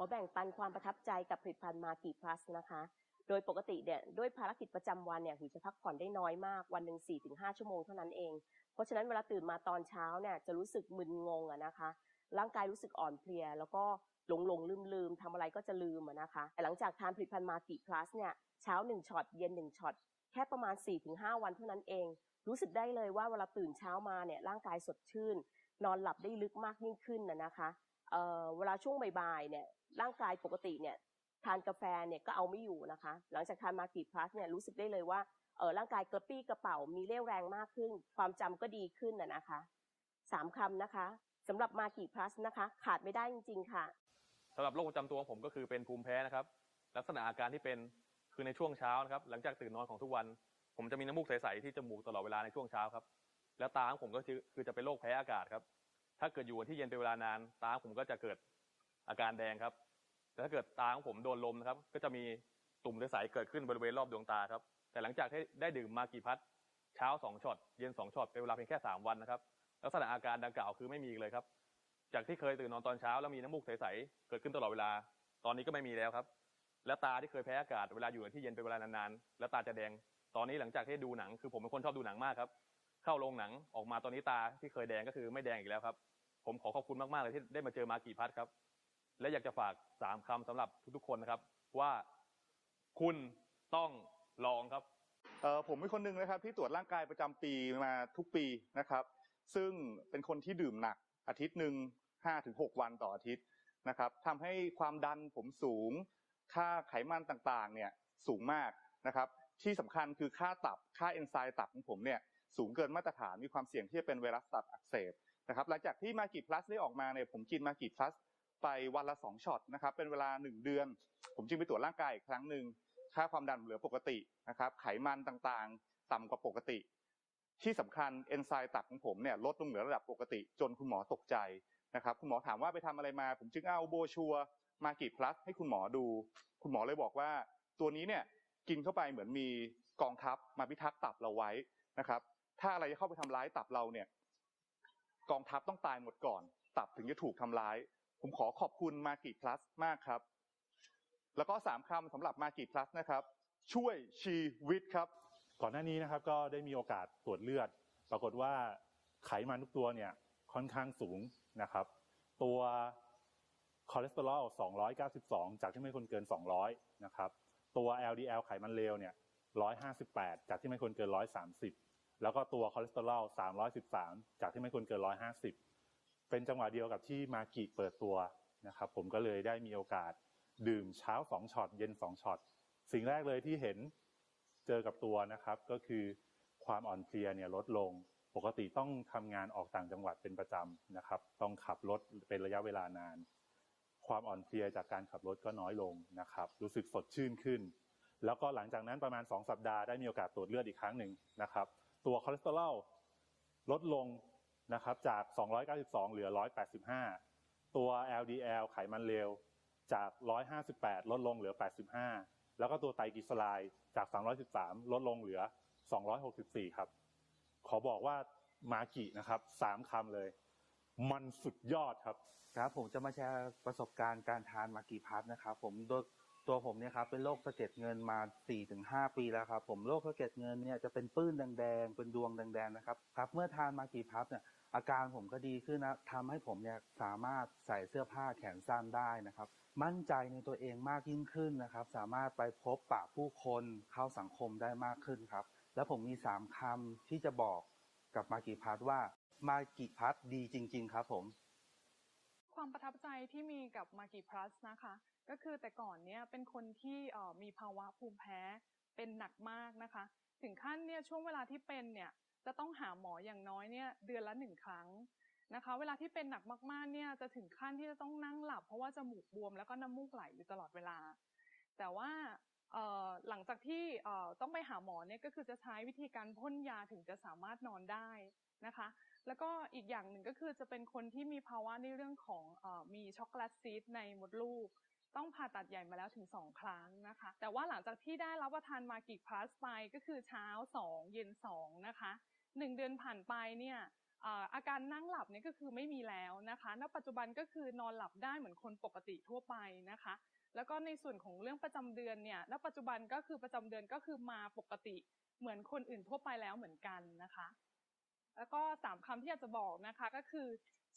ขอแบ่งปันความประทับใจกับผลิตภัณฑ์มากีพลัสนะคะ โดยปกติเนี่ยด้วยภารกิจประจำวันเนี่ยหูจะพักผ่อนได้น้อยมากวันหนึ่ง4-5ชั่วโมงเท่านั้นเอง เพราะฉะนั้นเวลาตื่นมาตอนเช้าเนี่ยจะรู้สึกมึนงงอะนะคะ ร่างกายรู้สึกอ่อนเพลีย แล้วก็หลงหลงลืมลืมทำอะไรก็จะลืมอะนะคะแต่หลังจากทานผลิตภัณฑ์มากีพลัสเนี่ยเช้า1ช็อตเย็น1ช็อตแค่ประมาณ 4-5 วันเท่านั้นเอง รู้สึกได้เลยว่าเวลาตื่นเช้ามาเนี่ยร่างกายสดชื่น นอนหลับได้ลึกมากยิ่งขึ้นนะนะคะเเวลาช่วงบ่ายๆเนี่ย ร่างกายปกติเนี่ยทานกาแฟเนี่ยก็เอาไม่อยู่นะคะ หลังจากทานมากีพลัสเนี่ยรู้สึกได้เลยว่าเออร่างกายกระปี้กระเป๋ามีเรี่ยวแรงมากขึ้น ความจำก็ดีขึ้นนะนะคะสามคำนะคะสำหรับมากีพลัสนะคะ ขาดไม่ได้จริง ๆ ค่ะสำหรับโรคประจำตัวของผมก็คือเป็นภูมิแพ้นะครับ ลักษณะอาการที่เป็นคือในช่วงเช้านะครับ หลังจากตื่นนอนของทุกวัน ผมจะมีน้ำมูกใสๆที่จมูกตลอดเวลาในช่วงเช้าครับ แล้วตาของผมก็คือคือจะเป็นโรคแพ้อากาศครับ ถ้าเกิดอยู่ที่เย็นเป็นเวลานาน ตาของผมก็จะเกิด อาการแดงครับ แต่ถ้าเกิดตาของผมโดนลมนะครับ ก็จะมีตุ่มใสๆเกิดขึ้นบริเวณรอบดวงตาครับ แต่หลังจากที่ได้ดื่มมากี่พัดเช้าสองช็อตเย็นสองช็อตเป็นเวลาเพียงแค่สามวันนะครับลักษณะอาการดังกล่าวคือไม่มีเลยครับ จากที่เคยตื่นนอนตอนเช้าแล้วมีน้ำมูกใสๆเกิดขึ้นตลอดเวลา ตอนนี้ก็ไม่มีแล้วครับ และตาที่เคยแพ้อากาศเวลาอยู่ในที่เย็นเป็นเวลานานๆ แล้วตาจะแดง ตอนนี้หลังจากที่ดูหนัง คือผมเป็นคนชอบดูหนังมากครับ เข้าโรงหนังออกมาตอนนี้ตาที่เคยแดงก็คือไม่แดงอีกแล้วครับ ผมขอขอบคุณมากๆเลยที่ได้มาเจอมากี่พัดครับ และอยากจะฝากสามคำสำหรับทุกๆคนนะครับ ว่าคุณต้องลองครับเออผมเป็นคนหนึ่งนะครับ ที่ตรวจร่างกายประจำปีมาทุกปีนะครับ ซึ่งเป็นคนที่ดื่มหนักอาทิตย์หนึ่งห้าถึงหกวันต่ออาทิตย์นะครับทำให้ความดันผมสูง ค่าไขมันต่างๆ เนี่ยสูงมากนะครับ ที่สำคัญคือค่าตับค่าเอนไซม์ตับของผมเนี่ยสูงเกินมาตรฐานมีความเสี่ยงที่จะเป็นไวรัสตับอักเสบนะครับหลังจากที่มากิพลัสได้ออกมาเนี่ยผมกินมากิพลัส ไปวันละสองช็อตนะครับ เป็นเวลาหนึ่งเดือน ผมจึงไปตรวจร่างกายอีกครั้งหนึ่งค่าความดันเหลือปกตินะครับ ไขมันต่างๆ ต่ำกว่าปกติ ที่สำคัญเอนไซม์ตับของผมเนี่ยลดลงเหลือระดับปกติ จนคุณหมอตกใจนะครับ คุณหมอถามว่าไปทำอะไรมา ผมจึงเอาโบชัวมากิพลัสให้คุณหมอดู คุณหมอเลยบอกว่า ตัวนี้เนี่ยกินเข้าไปเหมือนมีกองทัพมาพิทักษ์ตับเราไว้นะครับ ถ้าอะไรจะเข้าไปทำร้ายตับเราเนี่ย กองทัพต้องตายหมดก่อน ตับถึงจะถูกทำร้าย ผมขอขอบคุณมากิพลัสมากครับ แล้วก็สามคำสำหรับมากิพลัสนะครับ ช่วยชีวิตครับ ก่อนหน้านี้นะครับก็ได้มีโอกาสตรวจเลือด ปรากฏว่าไขมันทุกตัวเนี่ยค่อนข้างสูงนะครับ ตัวคอเลสเตอรอล 292 จากที่ไม่ควรเกิน 200 นะครับ ตัว LDL ไขมันเลวเนี่ย 158 จากที่ไม่ควรเกิน 130 แล้วก็ตัวคอเลสเตอรอล 313 จากที่ไม่ควรเกิน 150 เป็นจังหวะเดียวกับที่มากิเปิดตัวนะครับผมก็เลยได้มีโอกาสดื่มเช้า2ช็อตเย็น2ช็อตสิ่งแรกเลยที่เห็นเจอกับตัวนะครับ ก็คือความอ่อนเพลียเนี่ยลดลง ปกติต้องทำงานออกต่างจังหวัดเป็นประจำนะครับ ต้องขับรถเป็นระยะเวลานาน ความอ่อนเพลียจากการขับรถก็น้อยลงนะครับ รู้สึกสดชื่นขึ้น แล้วก็หลังจากนั้นประมาณ 2 สัปดาห์ได้มีโอกาสตรวจเลือดอีกครั้งหนึ่งนะครับ ตัวคอเลสเตอรอลลดลง นะครับจาก 292 เหลือ 185 ตัว LDL ไขมันเลวจาก 158 ลดลงเหลือ 85 แล้วก็ตัวไตรกลีเซอไรด์จาก 313 ลดลงเหลือ 264 ครับ ขอบอกว่ามากินะครับสามคำเลย มันสุดยอดครับ ครับผมจะมาแชร์ประสบการณ์การทานมากีพัทนะครับผมโดยตัวผมเนี่ยครับเป็นโรคสะเก็ดเงินมา 4-5 ปีแล้วครับผมโรคสะเก็ดเงินเนี่ยจะเป็นปื้นแดงๆ เป็นดวงแดงๆนะครับครับเมื่อทานมากีพัทเนี่ย อาการผมก็ดีขึ้นนะทำให้ผมเนี่ยสามารถใส่เสื้อผ้าแขนสั้นได้นะครับ มั่นใจในตัวเองมากยิ่งขึ้นนะครับ สามารถไปพบปะผู้คนเข้าสังคมได้มากขึ้นครับ แล้วผมมีสามคำที่จะบอกกับมากิพัทว่ามากิพัทดีจริง ๆ ครับผม ความประทับใจที่มีกับมากิพลัสนะคะ ก็คือแต่ก่อนเนี่ยเป็นคนที่มีภาวะภูมิแพ้เป็นหนักมากนะคะ ถึงขั้นเนี่ยช่วงเวลาที่เป็นเนี่ย จะต้องหาหมออย่างน้อยเนี่ยเดือนละหนึ่งครั้งนะคะ เวลาที่เป็นหนักมากๆเนี่ยจะถึงขั้นที่จะต้องนั่งหลับ เพราะว่าจมูกบวมแล้วก็น้ำมูกไหลอยู่ตลอดเวลา แต่ว่าหลังจากที่ต้องไปหาหมอเนี่ยก็คือจะใช้วิธีการพ่นยาถึงจะสามารถนอนได้นะคะ แล้วก็อีกอย่างหนึ่งก็คือจะเป็นคนที่มีภาวะในเรื่องของอมีช็อกโกแลตซีดในมดลูก ต้องผ่าตัดใหญ่มาแล้วถึง 2 ครั้งนะคะ แต่ว่าหลังจากที่ได้รับประทานมากิพลัสไปก็คือเช้า 2 เย็น 2 นะคะ 1เดือนผ่านไปเนี่ยอาการนั่งหลับเนี่ยก็คือไม่มีแล้วนะคะณปัจจุบันก็คือนอนหลับได้เหมือนคนปกติทั่วไปนะคะ แล้วก็ในส่วนของเรื่องประจำเดือนเนี่ยณปัจจุบันก็คือประจำเดือนก็คือมาปกติเหมือนคนอื่นทั่วไปแล้วเหมือนกันนะคะ แล้วก็สามคำที่อยากจะบอกนะคะก็คือ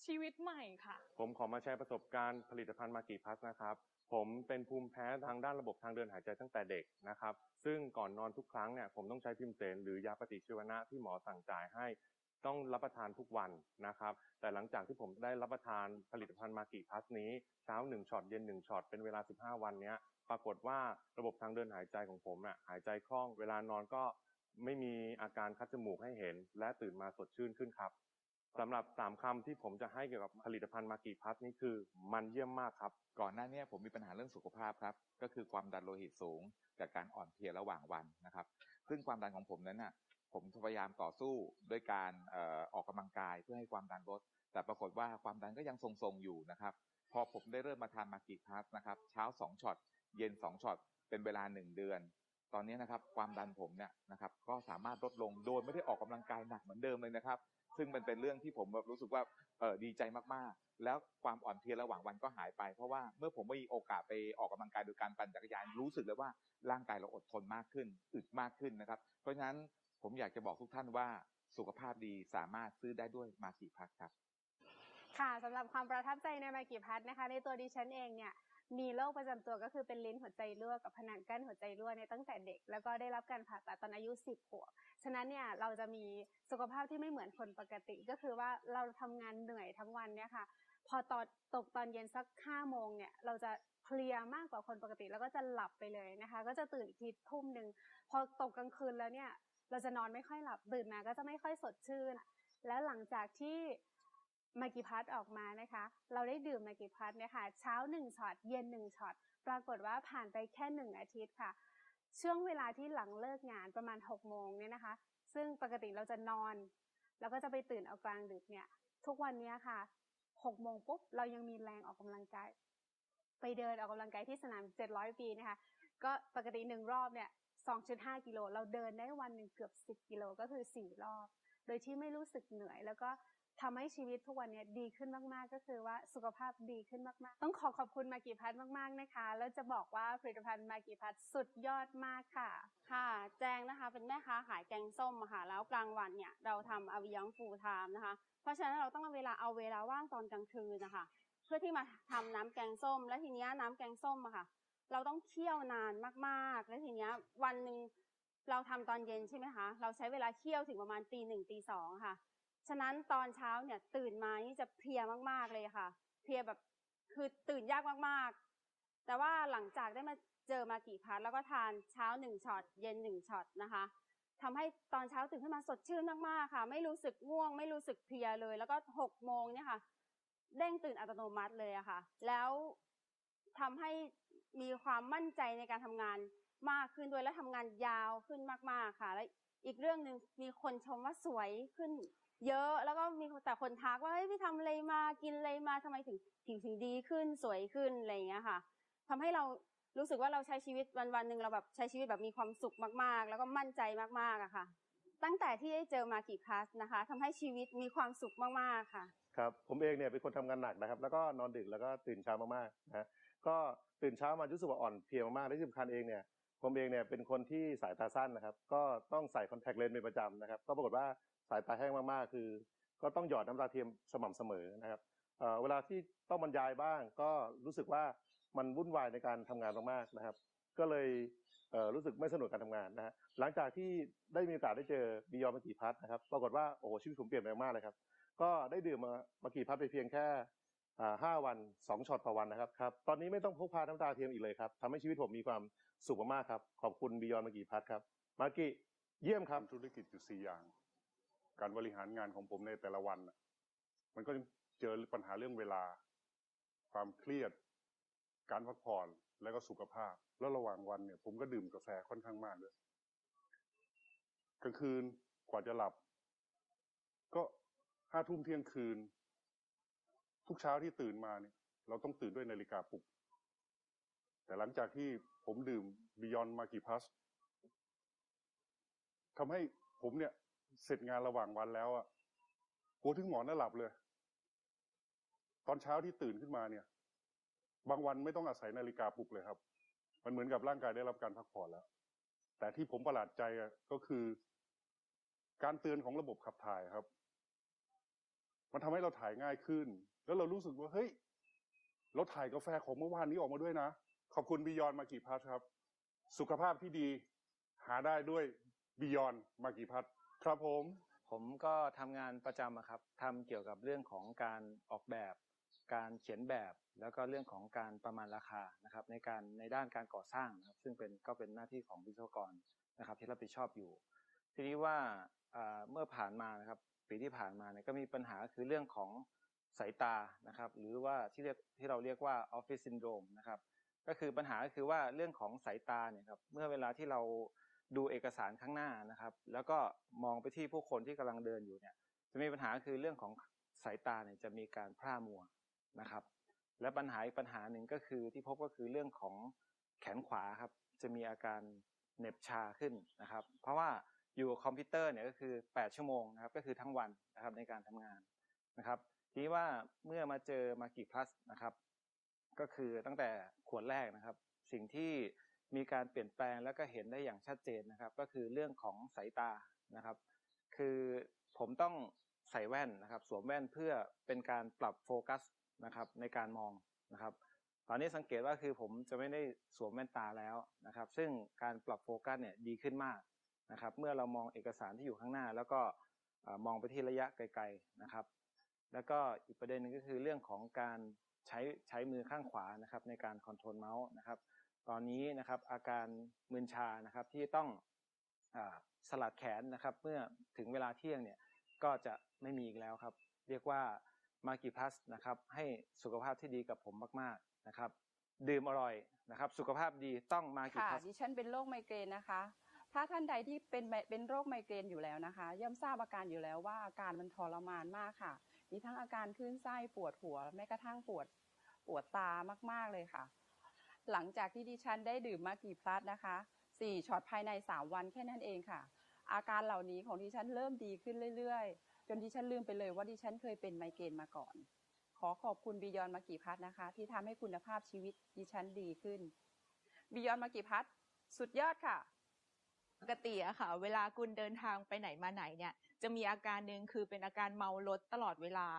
ชีวิตใหม่ค่ะ ผมขอมาแชร์ประสบการณ์ผลิตภัณฑ์มากิพัสนะครับ ผมเป็นภูมิแพ้ทางด้านระบบทางเดินหายใจตั้งแต่เด็กนะครับ ซึ่งก่อนนอนทุกครั้งเนี่ยผมต้องใช้พิมเสนหรือยาปฏิชีวนะที่หมอสั่งจ่ายให้ ต้องรับประทานทุกวันนะครับ แต่หลังจากที่ผมได้รับประทานผลิตภัณฑ์มากิพัสนี้เช้า1ช็อตเย็น1ช็อตเป็นเวลา 15 วันเนี้ยปรากฏว่าระบบทางเดินหายใจของผมน่ะหายใจคล่อง เวลานอนก็ไม่มีอาการคัดจมูกให้เห็น และตื่นมาสดชื่นขึ้นครับ สำหรับสามคำที่ผมจะให้เกี่ยวกับผลิตภัณฑ์มากิพัสนี่คือมันเยี่ยมมากครับ ก่อนหน้านี้ผมมีปัญหาเรื่องสุขภาพครับ ก็คือความดันโลหิตสูง จากการอ่อนเพลียระหว่างวันนะครับ ซึ่งความดันของผมนั้นน่ะ ผมพยายามต่อสู้ด้วยการออออกกำลังกายเพื่อให้ความดันลด แต่ปรากฏว่าความดันก็ยังทรงๆอยู่นะครับ พอผมได้เริ่มมาทานมากิพัสนะครับ เช้าสองช็อต เย็นสองช็อต เป็นเวลาหนึ่งเดือน ตอนนี้นะครับ ความดันผมเนี่ยนะครับ ก็สามารถลดลงโดยไม่ได้ออกกำลังกายหนักเหมือนเดิมเลยนะครับ ซึ่งมันเป็นเรื่องที่ผมแบบรู้สึกว่าเออดีใจมากๆ แล้วความอ่อนเพลียระหว่างวันก็หายไป เพราะว่าเมื่อผมมีโอกาสไปออกกำลังกายโดยการปั่นจักรยานรู้สึกเลยว่าร่างกายเราอดทนมากขึ้นอึดมากขึ้นนะครับ เพราะฉะนั้นผมอยากจะบอกทุกท่านว่าสุขภาพดีสามารถซื้อได้ด้วยมากิพัทครับ ค่ะสำหรับความประทับใจในมากิพัทนะคะ ในตัวดิฉันเองเนี่ย มีโรคประจำตัวก็คือเป็นลิ้นหัวใจรั่วกับผนังกั้นหัวใจรั่วในตั้งแต่เด็ก แล้วก็ได้รับการผ่าตัดตอนอายุ 10ขวบฉะนั้นเนี่ยเราจะมีสุขภาพที่ไม่เหมือนคนปกติก็คือว่าเราทำงานเหนื่อยทั้งวันเนี่ยค่ะ พอตอนตกตอนเย็นสักห้าโมงเนี่ยเราจะเพลียมากกว่าคนปกติแล้วก็จะหลับไปเลยนะคะ ก็จะตื่นอีกทีทุ่มหนึ่งพอตกกลางคืนแล้วเนี่ย เราจะนอนไม่ค่อยหลับตื่นมาก็จะไม่ค่อยสดชื่นแล้วหลังจากที่ มากิพัทออกมานะคะ เราได้ดื่มมากิพัทเนี่ยค่ะเช้าหนึ่งช็อตเย็นหนึ่งช็อตปรากฏว่าผ่านไปแค่หนึ่งอาทิตย์ค่ะ ช่วงเวลาที่หลังเลิกงานประมาณหกโมงเนี่ยนะคะ ซึ่งปกติเราจะนอน แล้วก็จะไปตื่นเอากลางดึกเนี่ย ทุกวันนี้ค่ะหกโมงปุ๊บเรายังมีแรงออกกำลังกาย ไปเดินออกกำลังกายที่สนาม 700 ปีนะคะ ก็ปกติหนึ่งรอบเนี่ย2.5 กิโล เราเดินได้วันหนึ่งเกือบ 10 กิโลก็คือ 4 รอบ โดยที่ไม่รู้สึกเหนื่อย แล้วก็ ทำให้ชีวิตทุกวันเนี้ดีขึ้นมากๆ ก็คือว่าสุขภาพดีขึ้นมากๆ ต้องขอขอบคุณมากิพัทมากๆนะคะ แล้วจะบอกว่าผลิตภัณฑ์มากิพัทสุดยอดมากค่ะ ค่ะ แจงนะคะเป็นแม่ค้าขายแกงส้มค่ะแล้วกลางวันเนี่ยเราทำอวิยังฟูลไทม์นะคะ เพราะฉะนั้นเราต้องเอาเวลาเอาเวลาว่างตอนกลางคืนนะคะ เพื่อที่มาทำน้ำแกงส้ม และทีเนี้ยน้ำแกงส้มอะค่ะ เราต้องเคี่ยวนานมากๆ แล้วทีเนี้ยวันหนึ่งเราทำตอนเย็นใช่ไหมคะ เราใช้เวลาเคี่ยวถึงประมาณตีหนึ่งตีสองค่ะ ฉะนั้นตอนเช้าเนี่ยตื่นมานี่จะเพลียมากๆเลยค่ะ เพลียแบบคือตื่นยากมากๆ แต่ว่าหลังจากได้มาเจอมากี่พัทแล้วก็ทานเช้าหนึ่งช็อตเย็นหนึ่งช็อตนะคะทำให้ตอนเช้าตื่นขึ้นมาสดชื่นมากๆค่ะ ไม่รู้สึกง่วง ไม่รู้สึกเพลียเลย แล้วก็หกโมงเนี่ยค่ะเด้งตื่นอัตโนมัติเลยอะค่ะ แล้วทำให้มีความมั่นใจในการทำงานมากขึ้นด้วยและทำงานยาวขึ้นมากๆค่ะ และอีกเรื่องหนึ่งมีคนชมว่าสวยขึ้น เยอะแล้วก็มีแต่คนทักว่าเฮ้ยพี่ทำอะไรมากินอะไรมาทำไมถึงผิวถึงดีขึ้นสวยขึ้นอะไรอย่างเงี้ยค่ะทำให้เรารู้สึกว่าเราใช้ชีวิตวันวันหนึ่งเราแบบใช้ชีวิตแบบมีความสุขมากๆ แล้วก็มั่นใจมากๆอะค่ะ ตั้งแต่ที่ได้เจอมากี่พลัสนะคะทำให้ชีวิตมีความสุขมากๆค่ะ ครับผมเองเนี่ยเป็นคนทำงานหนักนะครับ แล้วก็นอนดึกแล้วก็ตื่นเช้ามากๆนะฮะก็ตื่นเช้ามารู้สึกว่าอ่อนเพลียมากๆและที่สำคัญเองเนี่ย ผมเองเนี่ยเป็นคนที่สายตาสั้นนะครับ ก็ต้องใส่คอนแทคเลนส์เป็นประจำนะครับ ก็ปรากฏว่าสายตาแห้งมากๆ คือ ก็ต้องหยอดน้ำตาเทียมสม่ำเสมอนะครับเเวลาที่ต้องบรรยายบ้าง ก็รู้สึกว่ามันวุ่นวายในการทำงานมากๆนะครับ ก็เลยเรู้สึกไม่สนุกการทำงานนะฮะหลังจากที่ได้มีโอกาสได้เจอบิยอนมากี่พัทนะครับ ปรากฏว่าโอ้โหชีวิตผมเปลี่ยนไปมากเลยครับ ก็ได้ดื่มมามากี่พัทไปเพียงแค่ ห้าวันสองช็อตต่อวันนะครับครับ ตอนนี้ไม่ต้องพกพาน้ำตาเทียมอีกเลยครับทำให้ชีวิตผมมีความสุขมากๆครับ ขอบคุณบิยอนมากี่พัทครับมากิเยี่ยมครับธุรกิจอยู่สี่อย่าง การบริหารงานของผมในแต่ละวันมันก็เจอปัญหาเรื่องเวลา ความเครียด การพักผ่อนแล้วก็สุขภาพ แล้วระหว่างวันเนี่ย ผมก็ดื่มกาแฟค่อนข้างมากด้วยกลางคืนกว่าจะหลับ ก็ห้าทุ่มเที่ยงคืน ทุกเช้าที่ตื่นมาเนี่ย เราต้องตื่นด้วยนาฬิกาปลุก แต่หลังจากที่ผมดื่ม Beyond m a g i Plus ทำให้ผมเนี่ย เสร็จงานระหว่างวันแล้วอะกลัวถึงหมอนน่าหลับเลย ตอนเช้าที่ตื่นขึ้นมาเนี่ย บางวันไม่ต้องอาศัยนาฬิกาปลุกเลยครับ มันเหมือนกับร่างกายได้รับการพักผ่อนแล้ว แต่ที่ผมประหลาดใจอะก็คือ การเตือนของระบบขับถ่ายครับ มันทำให้เราถ่ายง่ายขึ้น แล้วเรารู้สึกว่าเฮ้ยเราถ่ายกาแฟของเมื่อวานนี้ออกมาด้วยนะ ขอบคุณบิยอนมากี่พัทครับ สุขภาพที่ดี หาได้ด้วยบิยอนมากี่พัทครับผม ผมก็ทำงานประจำอะครับทำเกี่ยวกับเรื่องของการออกแบบ การเขียนแบบแล้วก็เรื่องของการประมาณราคานะครับ ในการในด้านการก่อสร้างนะครับ ซึ่งเป็นก็เป็นหน้าที่ของวิศวกรนะครับ ที่รับผิดชอบอยู่ ทีนี้ว่าอ่าเมื่อผ่านมานะครับ ปีที่ผ่านมาเนี่ยก็มีปัญหาคือเรื่องของ สายตานะครับ หรือว่าที่เรียกที่เราเรียกว่าออฟฟิศซินโดรมนะครับ ก็คือปัญหาก็คือว่าเรื่องของสายตาเนี่ยครับเมื่อเวลาที่เราดูเอกสารข้างหน้านะครับ แล้วก็มองไปที่ผู้คนที่กำลังเดินอยู่เนี่ย จะมีปัญหาคือเรื่องของสายตาเนี่ยจะมีการพร่ามัวนะครับ และปัญหาอีกปัญหาหนึ่งก็คือที่พบก็คือเรื่องของแขนขวาครับจะมีอาการเหน็บชาขึ้นนะครับ เพราะว่าอยู่กับคอมพิวเตอร์เนี่ยก็คือ 8 ชั่วโมงนะครับก็คือทั้งวันนะครับในการทำงานนะครับ ทีนี้ว่าเมื่อมาเจอมากิพลัสนะครับ ก็คือตั้งแต่ขวดแรกนะครับ สิ่งที่มีการเปลี่ยนแปลงแล้วก็เห็นได้อย่างชัดเจนนะครับ ก็คือเรื่องของสายตานะครับ คือผมต้องใส่แว่นนะครับ สวมแว่นเพื่อเป็นการปรับโฟกัสนะครับในการมองนะครับตอนนี้สังเกตว่าคือผมจะไม่ได้สวมแว่นตาแล้วนะครับ ซึ่งการปรับโฟกัสเนี่ยดีขึ้นมากนะครับ เมื่อเรามองเอกสารที่อยู่ข้างหน้า แล้วก็มองไปที่ระยะไกล ๆนะครับ แล้วก็อีกประเด็นหนึงก็คือเรื่องของการใช้ใช้มือข้างขวานะครับในการคอนโทรลเมาส์นะครับ ตอนนี้นะครับอาการมึนชานะครับที่ต้องอสลัดแขนนะครับ เมื่อถึงเวลาเที่ยงเนี่ยก็จะไม่มีอีกแล้วครับ เรียกว่ามากิพัสนะครับให้สุขภาพที่ดีกับผมมากๆนะครับ ดื่มอร่อยนะครับ สุขภาพดีต้องมากิค่ะพัสดิฉันเป็นโรคไมเกรนนะคะ ถ้าท่านใดที่เป็นเป็นโรคไมเกรนอยู่แล้วนะคะ ย่อมทราบอาการอยู่แล้วว่าอาการมันทรมานมากค่ะ มีทั้งอาการคลื่นไส้ปวดหัวแม้กระทั่งปวดปวดตามากๆเลยค่ะ หลังจากที่ดิฉันได้ดื่มมากี่พลัสนะคะสี่ช็อตภายในสามวันแค่นั้นเองค่ะ อาการเหล่านี้ของดิฉันเริ่มดีขึ้นเรื่อยๆ จนดิฉันลืมไปเลยว่าดิฉันเคยเป็นไมเกรนมาก่อน ขอขอบคุณบิยอนมากี่พัทนะคะ ที่ทำให้คุณภาพชีวิตดิฉันดีขึ้นบิยอนมากี่พัทสุดยอดค่ะ ปกติอะค่ะ เวลาคุณเดินทางไปไหนมาไหนเนี่ย จะมีอาการหนึ่งคือเป็นอาการเมารถตลอดเวลา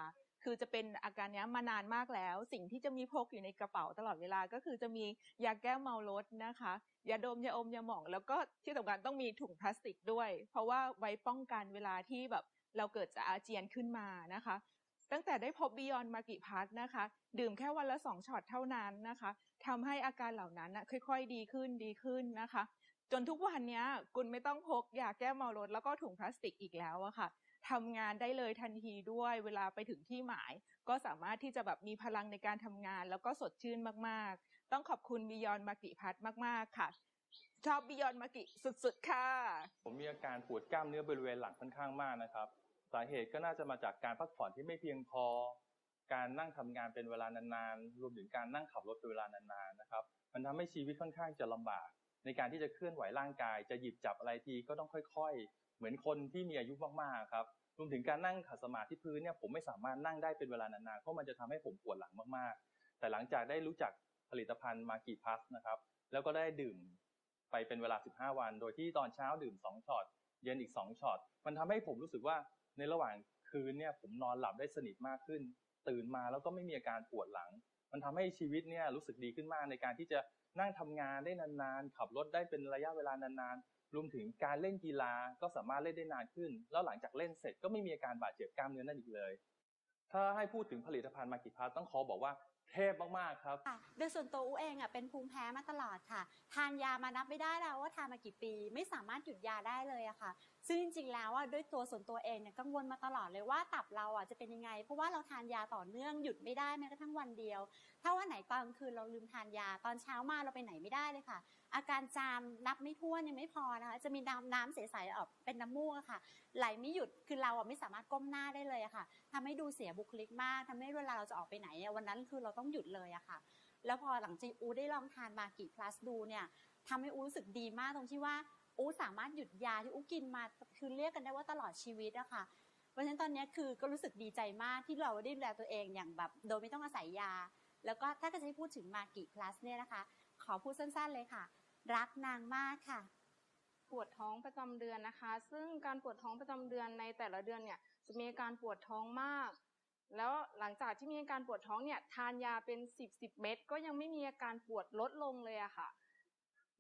คือจะเป็นอาการนี้มานานมากแล้ว สิ่งที่จะมีพกอยู่ในกระเป๋าตลอดเวลาก็คือจะมียาแก้เมารถนะคะยาดมยาอมยาหมองแล้วก็ที่สำคัญต้องมีถุงพลาสติกด้วย เพราะว่าไว้ป้องกันเวลาที่แบบเราเกิดจะอาเจียนขึ้นมานะคะ ตั้งแต่ได้พบบิยอนมากิพัทนะคะ ดื่มแค่วันละสองช็อตเท่านั้นนะคะทำให้อาการเหล่านั้นนะค่อย ๆ ดีขึ้นดีขึ้นนะคะ จนทุกวันนี้คุณไม่ต้องพกยาแก้เมารถแล้วก็ถุงพลาสติกอีกแล้วอะค่ะทำงานได้เลยทันทีด้วยเวลาไปถึงที่หมาย ก็สามารถที่จะแบบมีพลังในการทำงาน แล้วก็สดชื่นมากๆ ต้องขอบคุณบิยอนมากิพัทมากๆค่ะ ชอบบิยอนมากิสุดๆค่ะ ผมมีอาการปวดกล้ามเนื้อบริเวณหลังค่อนข้างมากนะครับ สาเหตุก็น่าจะมาจากการพักผ่อนที่ไม่เพียงพอ การนั่งทำงานเป็นเวลานานๆรวมถึงการนั่งขับรถเป็นเวลานานๆนะครับ มันทำให้ชีวิตค่อนข้างจะลำบาก ในการที่จะเคลื่อนไหวร่างกาย จะหยิบจับอะไรทีก็ต้องค่อยๆ เหมือนคนที่มีอายุมากๆครับรวมถึงการนั่งขัดสมาธิที่พื้นเนี่ยผมไม่สามารถนั่งได้เป็นเวลานานๆเพราะมันจะทำให้ผมปวดหลังมากๆ แต่หลังจากได้รู้จักผลิตภัณฑ์มากิพัสนะครับ แล้วก็ได้ดื่มไปเป็นเวลา 15 วัน โดยที่ตอนเช้าดื่ม 2ช็อตเย็นอีก 2ช็อตมันทำให้ผมรู้สึกว่าในระหว่างคืนเนี่ยผมนอนหลับได้สนิทมากขึ้น ตื่นมาแล้วก็ไม่มีอาการปวดหลัง มันทำให้ชีวิตเนี่ยรู้สึกดีขึ้นมากในการที่จะ นั่งทำงานได้นานๆ ขับรถได้เป็นระยะเวลานานๆ รวมถึงการเล่นกีฬาก็สามารถเล่นได้นานขึ้น แล้วหลังจากเล่นเสร็จก็ไม่มีอาการบาดเจ็บกล้ามเนื้อนั่นอีกเลย ถ้าให้พูดถึงผลิตภัณฑ์มากิพัทต้องขอบอกว่าเทพมากๆครับโดยส่วนตัวอูเองอะเป็นภูมิแพ้มาตลอดค่ะ ทานยามานับไม่ได้แล้วว่าทานมากี่ปี ไม่สามารถหยุดยาได้เลยอะค่ะ ซึ่งจริงๆแล้วอะด้วยตัวส่วนตัวเองเนี่ยกังวลมาตลอดเลยว่าตับเราอะจะเป็นยังไง เพราะว่าเราทานยาต่อเนื่องหยุดไม่ได้แม้กระทั่งวันเดียว ถ้าวันไหนตอนคืนเราลืมทานยาตอนเช้ามาเราไปไหนไม่ได้เลยค่ะ อาการจามนับไม่ถ้วนยังไม่พอนะคะจะมีน้ำน้ำใสๆออกเป็นน้ำมูกค่ะ ไหลไม่หยุดคือเราอะไม่สามารถก้มหน้าได้เลยอะค่ะทำให้ดูเสียบุคลิกมากทำให้เวลาเราจะออกไปไหนวันนั้นคือเราต้องหยุดเลยอะค่ะ แล้วพอหลังจากอูได้ลองทานมากี่พลัสดูเนี่ยทำให้อูรู้สึกดีมากตรงที่ว่า อูสามารถหยุดยาที่อูกินมาคือเรียกกันได้ว่าตลอดชีวิตอะค่ะเพราะฉะนั้นตอนนี้คือก็รู้สึกดีใจมากที่เราได้ดูแลตัวเองอย่างแบบโดยไม่ต้องอาศัยยา แล้วก็ถ้าจะให้พูดถึงมากิพลัสเนี่ยนะคะ ขอพูดสั้นๆเลยค่ะ รักนางมากค่ะ ปวดท้องประจำเดือนนะคะ ซึ่งการปวดท้องประจำเดือนในแต่ละเดือนเนี่ยจะมีอาการปวดท้องมาก แล้วหลังจากที่มีอาการปวดท้องเนี่ยทานยาเป็น 10 10 เม็ดก็ยังไม่มีอาการปวดลดลงเลยอะค่ะ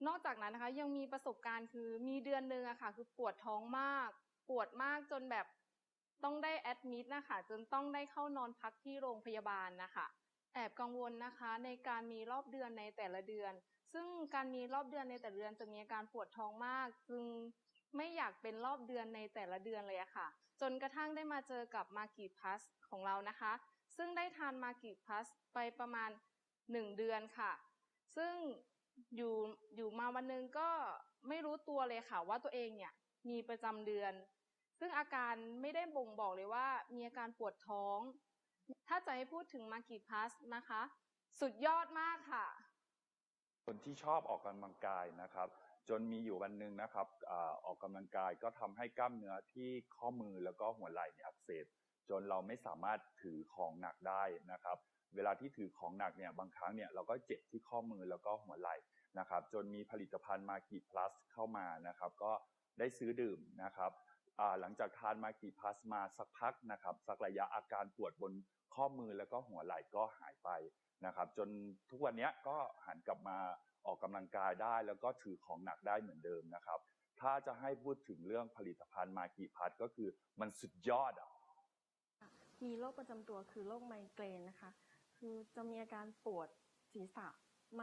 นอกจากนั้นนะคะยังมีประสบการณ์คือมีเดือนหนึ่งอะค่ะ คือปวดท้องมาก ปวดมากจนแบบต้องได้แอดมิดนะคะจนต้องได้เข้านอนพักที่โรงพยาบาลนะคะแอบกังวลนะคะ ในการมีรอบเดือนในแต่ละเดือน ซึ่งการมีรอบเดือนในแต่ละเดือนจะมีอาการปวดท้องมาก จึงไม่อยากเป็นรอบเดือนในแต่ละเดือนเลยอะค่ะ จนกระทั่งได้มาเจอกับมากิพัสของเรานะคะ ซึ่งได้ทานมากิพัสไปประมาณ 1 เดือนค่ะ ซึ่ง อยู่อยู่มาวันหนึงก็ไม่รู้ตัวเลยค่ะว่าตัวเองเนี่ยมีประจำเดือน ซึ่งอาการไม่ได้บ่งบอกเลยว่ามีอาการปวดท้อง ถ้าจะให้พูดถึงมากิพัสนะคะ สุดยอดมากค่ะ คนที่ชอบออกกำลังกายนะครับ จนมีอยู่วันหนึ่งนะครับออกกำลังกายก็ทำให้กล้ามเนื้อที่ข้อมือแล้วก็หัวไหล่เนี่ยอักเสบจนเราไม่สามารถถือของหนักได้นะครับ เวลาที่ถือของหนักเนี่ยบางครั้งเนี่ยเราก็เจ็บที่ข้อมือแล้วก็หัวไหล่นะครับจนมีผลิตภัณฑ์มากีพลัสเข้ามานะครับก็ได้ซื้อดื่มนะครับหลังจากทานมากีพลัสมาสักพักนะครับสักระยะอาการปวดบนข้อมือแล้วก็หัวไหล่ก็หายไปนะครับจนทุกวันนี้ก็หันกลับมาออกกำลังกายได้ แล้วก็ถือของหนักได้เหมือนเดิมนะครับ ถ้าจะให้พูดถึงเรื่องผลิตภัณฑ์มากีพัทก็คือมันสุดยอดอะมีโรคประจำตัวคือโรคไมเกรนนะคะ คือจะมีอาการปวดศีรษะ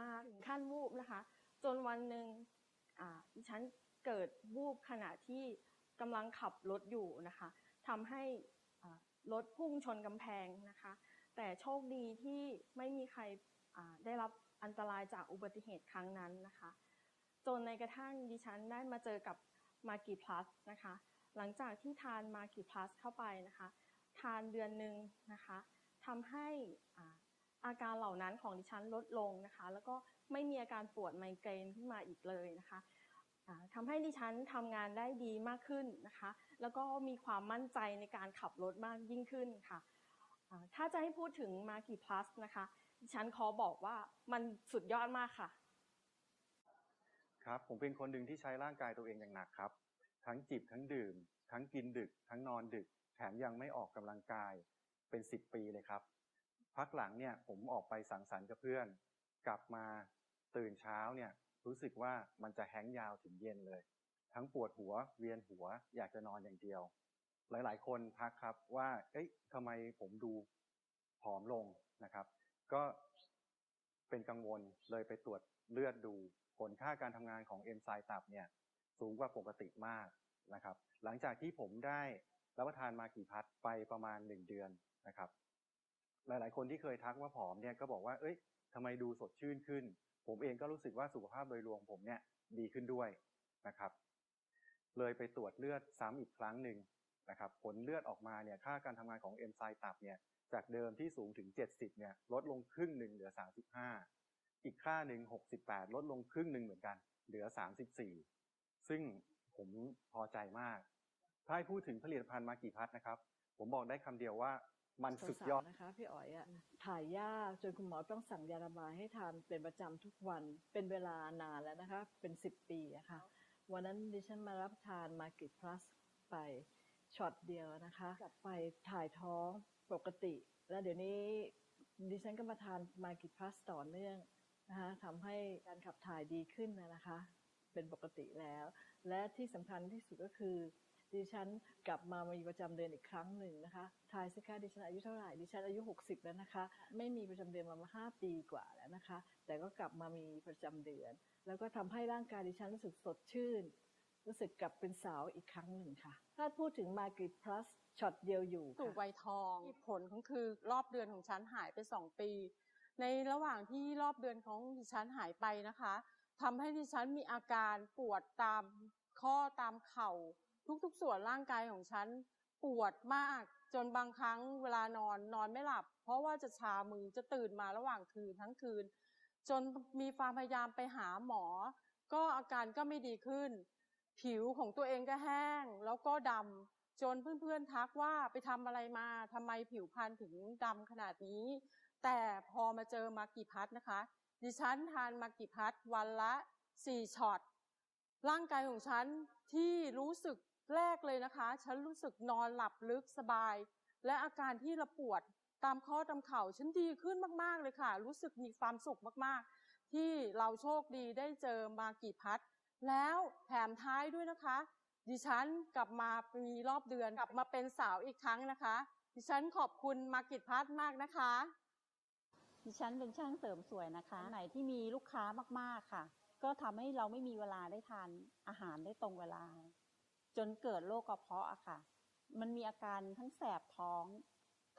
มากถึงขั้นวูบนะคะ จนวันหนึ่งอ่าดิฉันเกิดวูบขณะที่กำลังขับรถอยู่นะคะทำให้รถพุ่งชนกำแพงนะคะ แต่โชคดีที่ไม่มีใครได้รับอันตรายจากอุบัติเหตุครั้งนั้นนะคะ จนในกระทั่งดิฉันได้มาเจอกับมากีพลัสนะคะ หลังจากที่ทานมากีพลัสเข้าไปนะคะ ทานเดือนหนึ่งนะคะทำให้ อาการเหล่านั้นของดิฉันลดลงนะคะ แล้วก็ไม่มีอาการปวดไมเกรนขึ้นมาอีกเลยนะคะอ่าทำให้ดิฉันทำงานได้ดีมากขึ้นนะคะ แล้วก็มีความมั่นใจในการขับรถมากยิ่งขึ้นค่ะถ้าจะให้พูดถึงมากีพลัสนะคะดิฉันขอบอกว่ามันสุดยอดมากค่ะ ครับผมเป็นคนหนึ่งที่ใช้ร่างกายตัวเองอย่างหนักครับ ทั้งจิบทั้งดื่ม ทั้งกินดึก ทั้งนอนดึก แถมยังไม่ออกกำลังกายเป็นสิบปีเลยครับ พักหลังเนี่ยผมออกไปสังสรรค์กับเพื่อน กลับมาตื่นเช้าเนี่ยรู้สึกว่ามันจะแห้งยาวถึงเย็นเลย ทั้งปวดหัวเวียนหัวอยากจะนอนอย่างเดียว หลาย ๆ คนทักครับว่า เอ๊ะทำไมผมดูผอมลงนะครับ ก็เป็นกังวลเลยไปตรวจเลือดดู ผลค่าการทำงานของเอนไซม์ตับเนี่ยสูงกว่าปกติมากนะครับ หลังจากที่ผมได้รับประทานมากี่พัดไปประมาณหนึ่งเดือนนะครับ หลาย ๆ คนที่เคยทักว่าผอมเนี่ยก็บอกว่า เอ้ยทำไมดูสดชื่นขึ้น ผมเองก็รู้สึกว่าสุขภาพโดยรวมผมเนี่ยดีขึ้นด้วยนะครับ เลยไปตรวจเลือดซ้ำอีกครั้งหนึ่งนะครับ ผลเลือดออกมาเนี่ยค่าการทำงานของเอนไซม์ตับเนี่ยจากเดิมที่สูงถึง 70เนี่ยลดลงครึ่งหนึ่งเหลือ 35 อีกค่าหนึ่ง68 ลดลงครึ่งหนึ่งเหมือนกัน เหลือ 34 ซึ่งผมพอใจมาก ถ้าพูดถึงผลิตภัณฑ์มากี่พัดนะครับ ผมบอกได้คำเดียวว่า มันสุดยอดสาวๆนะคะพี่อ๋อยอะถ่ายยากจนคุณหมอต้องสั่งยาระบายให้ทานเป็นประจำทุกวันเป็นเวลานานแล้วนะคะ เป็นสิบปีอะค่ะ วันนั้นดิฉันมารับทานมากิพลัสไปช็อตเดียวนะคะ กลับไปถ่ายท้องปกติ แล้วเดี๋ยวนี้ดิฉันก็มาทานมากิพลัสต่อเนื่องนะคะทำให้การขับถ่ายดีขึ้นนะคะ เป็นปกติแล้ว และที่สำคัญที่สุดก็คือ ดิฉันกลับมามีประจำเดือนอีกครั้งหนึ่งนะคะ ทายสิคะดิฉันอายุเท่าไหร่ ดิฉันอายุ 60 แล้วนะคะ ไม่มีประจำเดือนมาห้าปีกว่าแล้วนะคะ แต่ก็กลับมามีประจำเดือน แล้วก็ทำให้ร่างกายดิฉันรู้สึกสดชื่น รู้สึกกลับเป็นสาวอีกครั้งหนึ่งค่ะ ถ้าพูดถึงมากิพลัสช็อตเดียวอยู่สู่ค่ะวัยทองผลก็คือรอบเดือนของฉันหายไปสองปี ในระหว่างที่รอบเดือนของดิฉันหายไปนะคะทำให้ดิฉันมีอาการปวดตามข้อตามเข่า ทุกๆ ส่วนร่างกายของฉันปวดมาก จนบางครั้งเวลานอนนอนไม่หลับ เพราะว่าจะชามือจะตื่นมาระหว่างคืนทั้งคืน จนมีความพยายามไปหาหมอ ก็อาการก็ไม่ดีขึ้น ผิวของตัวเองก็แห้ง แล้วก็ดำจนเพื่อนๆทักว่าไปทำอะไรมาทำไมผิวพรรณถึงดำขนาดนี้ แต่พอมาเจอมากิพัทนะคะ ดิฉันทานมากิพัทวันละสี่ช็อตร่างกายของฉันที่รู้สึก แรกเลยนะคะ ฉันรู้สึกนอนหลับลึกสบาย และอาการที่ระปวดตามข้อตามเข่าฉันดีขึ้นมากๆเลยค่ะ รู้สึกมีความสุขมากๆ ที่เราโชคดีได้เจอมากี่พัด แล้วแถมท้ายด้วยนะคะ ดิฉันกลับมามีรอบเดือนกลับมาเป็นสาวอีกครั้งนะคะ ดิฉันขอบคุณมากิจพัฒมากนะคะ ดิฉันเป็นช่างเสริมสวยนะคะ ไหนที่มีลูกค้ามากๆค่ะ ก็ทำให้เราไม่มีเวลาได้ทานอาหารได้ตรงเวลา จนเกิดโรคกระเพาะอะค่ะ มันมีอาการทั้งแสบท้อง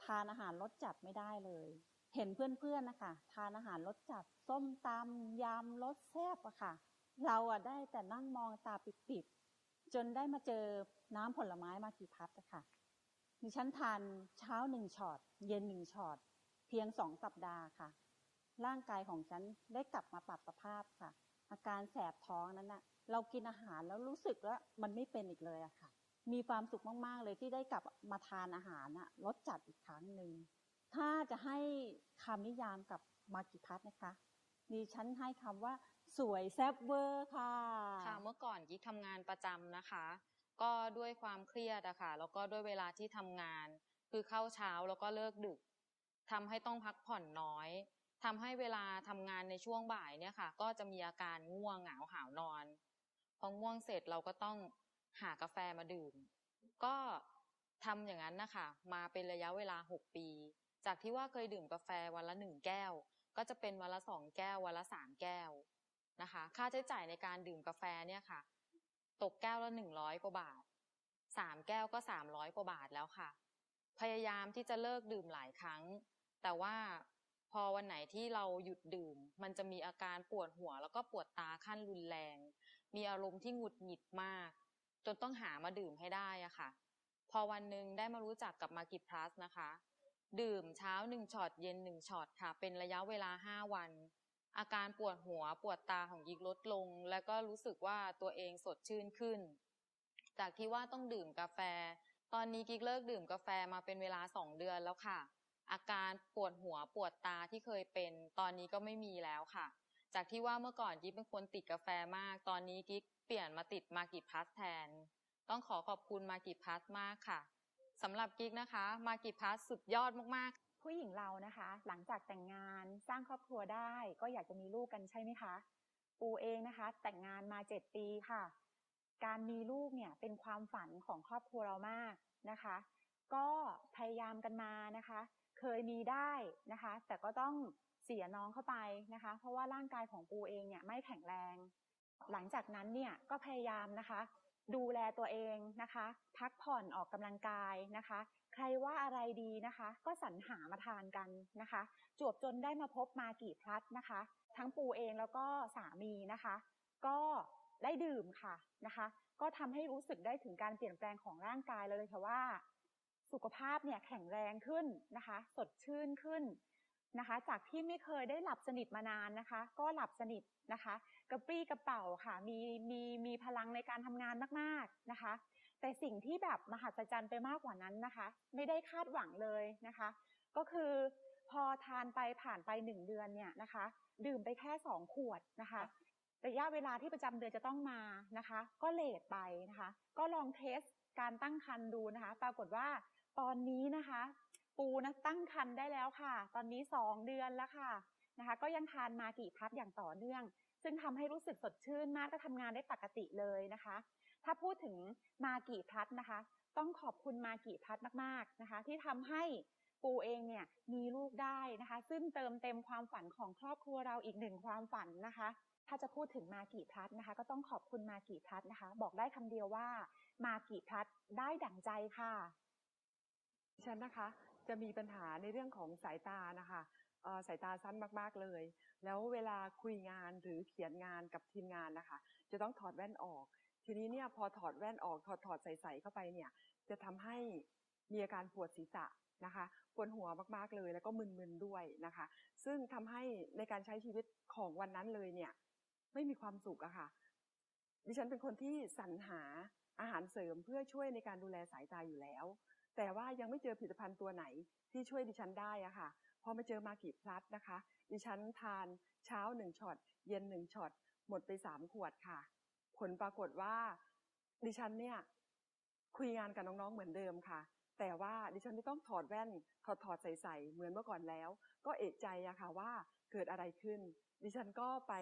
ทานอาหารรสจัดไม่ได้เลย เห็นเพื่อนๆนะคะทานอาหารรสจัดส้มตำยำรสแซ่บอะค่ะ เราอะได้แต่นั่งมองตาปิดๆจนได้มาเจอน้ำผลไม้มากี่พัดอะค่ะดิฉันทานเช้าหนึ่งช็อตเย็นหนึ่งช็อตเพียงสองสัปดาห์ค่ะ ร่างกายของฉันได้กลับมาปรับสภาพค่ะ อาการแสบท้องนั้นนะเรากินอาหารแล้วรู้สึกว่ามันไม่เป็นอีกเลยอะค่ะ มีความสุขมากๆเลยที่ได้กลับมาทานอาหารน่ะรสจัดอีกครั้งหนึ่งถ้าจะให้คำนิยามกับมากิพัทนะคะดิฉันให้คำว่าสวยแซ่บเวอร์ค่ะค่ะเมื่อก่อนกิ๊กทำงานประจำนะคะ ก็ด้วยความเครียดอะค่ะแล้วก็ด้วยเวลาที่ทำงาน คือเข้าเช้าแล้วก็เลิกดึกทำให้ต้องพักผ่อนน้อย ทำให้เวลาทำงานในช่วงบ่ายเนี่ยค่ะ ก็จะมีอาการง่วงเหงาหาวนอน พอง่วงเสร็จเราก็ต้องหากาแฟมาดื่ม ก็ทำอย่างนั้นนะคะมาเป็นระยะเวลา 6 ปี จากที่ว่าเคยดื่มกาแฟวันละหนึ่งแก้ว ก็จะเป็นวันละสองแก้ววันละสามแก้วนะคะ ค่าใช้จ่ายในการดื่มกาแฟเนี่ยค่ะ ตกแก้วละหนึ่งร้อยกว่าบาทสามแก้วก็สามร้อยกว่าบาทแล้วค่ะ พยายามที่จะเลิกดื่มหลายครั้ง แต่ว่า พอวันไหนที่เราหยุดดื่ม มันจะมีอาการปวดหัว แล้วก็ปวดตาขั้นรุนแรง มีอารมณ์ที่หงุดหงิดมาก จนต้องหามาดื่มให้ได้อะค่ะ พอวันหนึ่งได้มารู้จักกับมากิพลัสนะคะ ดื่มเช้าหนึ่งช็อตเย็นหนึ่งช็อตค่ะ เป็นระยะเวลาห้าวัน อาการปวดหัวปวดตาของยิกลดลง แล้วก็รู้สึกว่าตัวเองสดชื่นขึ้น จากที่ว่าต้องดื่มกาแฟ ตอนนี้กิ๊กเลิกดื่มกาแฟมาเป็นเวลาสองเดือนแล้วค่ะ อาการปวดหัวปวดตาที่เคยเป็น ตอนนี้ก็ไม่มีแล้วค่ะ จากที่ว่าเมื่อก่อนกิ๊กเป็นคนติดกาแฟมาก ตอนนี้กิ๊กเปลี่ยนมาติดมากิพัสแทน ต้องขอขอบคุณมากิพัสมากค่ะสำหรับกิ๊กนะคะ มากิพัสสุดยอดมากๆ ผู้หญิงเรานะคะ หลังจากแต่งงานสร้างครอบครัวได้ ก็อยากจะมีลูกกันใช่ไหมคะ ปูเองนะคะ แต่งงานมาเจ็ดปีค่ะ การมีลูกเนี่ยเป็นความฝันของครอบครัวเรามากนะคะ ก็พยายามกันมานะคะ เคยมีได้นะคะ แต่ก็ต้องเสียน้องเข้าไปนะคะ เพราะว่าร่างกายของปูเองเนี่ยไม่แข็งแรง หลังจากนั้นเนี่ยก็พยายามนะคะ ดูแลตัวเองนะคะ พักผ่อนออกกำลังกายนะคะ ใครว่าอะไรดีนะคะ ก็สรรหามาทานกันนะคะ จวบจนได้มาพบมากี่พลัดนะคะ ทั้งปูเองแล้วก็สามีนะคะ ก็ได้ดื่มค่ะนะคะ ก็ทำให้รู้สึกได้ถึงการเปลี่ยนแปลงของร่างกายเลยค่ะว่า สุขภาพเนี่ยแข็งแรงขึ้นนะคะ สดชื่นขึ้นนะคะ จากที่ไม่เคยได้หลับสนิทมานานนะคะ ก็หลับสนิทนะคะ กระปรี้กระเป๋าค่ะ มีมีมีพลังในการทำงานมากๆนะคะ แต่สิ่งที่แบบมหัศจรรย์ไปมากกว่านั้นนะคะ ไม่ได้คาดหวังเลยนะคะ ก็คือพอทานไปผ่านไปหนึ่งเดือนเนี่ยนะคะ ดื่มไปแค่สองขวดนะคะระยะเวลาที่ประจำเดือนจะต้องมานะคะ ก็เลทไปนะคะ ก็ลองเทสการตั้งครรภ์ดูนะคะ ปรากฏว่า ตอนนี้นะคะ ปูนะตั้งครรภ์ได้แล้วค่ะ ตอนนี้สองเดือนแล้วค่ะนะคะ ก็ยังทานมากี่พัดอย่างต่อเนื่อง ซึ่งทำให้รู้สึกสดชื่นมากก็ทำงานได้ปกติเลยนะคะ ถ้าพูดถึงมากี่พัดนะคะ ต้องขอบคุณมากี่พัดมากๆนะคะ ที่ทำให้ปูเองเนี่ยมีลูกได้นะคะ ซึ่งเติมเต็มความฝันของครอบครัวเราอีกหนึ่งความฝันนะคะ ถ้าจะพูดถึงมากี่พัดนะคะ ก็ต้องขอบคุณมากี่พัดนะคะ บอกได้คำเดียวว่า มากี่พัดได้ดั่งใจค่ะ ฉันนะคะจะมีปัญหาในเรื่องของสายตานะคะเอ่อสายตาสั้นมาก ๆ เลย แล้วเวลาคุยงานหรือเขียนงานกับทีมงานนะคะ จะต้องถอดแว่นออก ทีนี้เนี่ยพอถอดแว่นออกถอดถอดใส่ๆเข้าไปเนี่ย จะทำให้มีอาการปวดศีรษะนะคะปวดหัวมากๆเลย แล้วก็มึนๆด้วยนะคะ ซึ่งทำให้ในการใช้ชีวิตของวันนั้นเลยเนี่ย ไม่มีความสุขอะค่ะ ดิฉันเป็นคนที่สรรหาอาหารเสริมเพื่อช่วยในการดูแลสายตาอยู่แล้ว แต่ว่ายังไม่เจอผลิตภัณฑ์ตัวไหนที่ช่วยดิฉันได้อะค่ะ พอมาเจอมากิพลัสนะคะ ดิฉันทานเช้าหนึ่งช็อต เย็นหนึ่งช็อต หมดไปสามขวดค่ะ ผลปรากฏว่า ดิฉันเนี่ย คุยงานกับน้องๆเหมือนเดิมค่ะ แต่ว่าดิฉันไม่ต้องถอดแว่น ถอดถอดใส่ใส่เหมือนเมื่อก่อนแล้ว ก็เอกใจอะค่ะว่าเกิดอะไรขึ้น ดิฉันก็ไป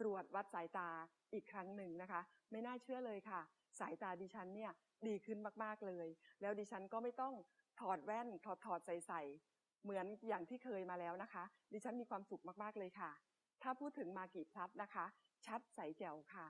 ตรวจวัดสายตาอีกครั้งหนึ่งนะคะ ไม่น่าเชื่อเลยค่ะสายตาดิฉันเนี่ยดีขึ้นมาก ๆเลย แล้วดิฉันก็ไม่ต้องถอดแว่นถอดถอดใส่ใส่เหมือนอย่างที่เคยมาแล้วนะคะ ดิฉันมีความสุขมากๆเลยค่ะ ถ้าพูดถึงมากีพลัสนะคะ ชัดใสแจ๋วค่ะ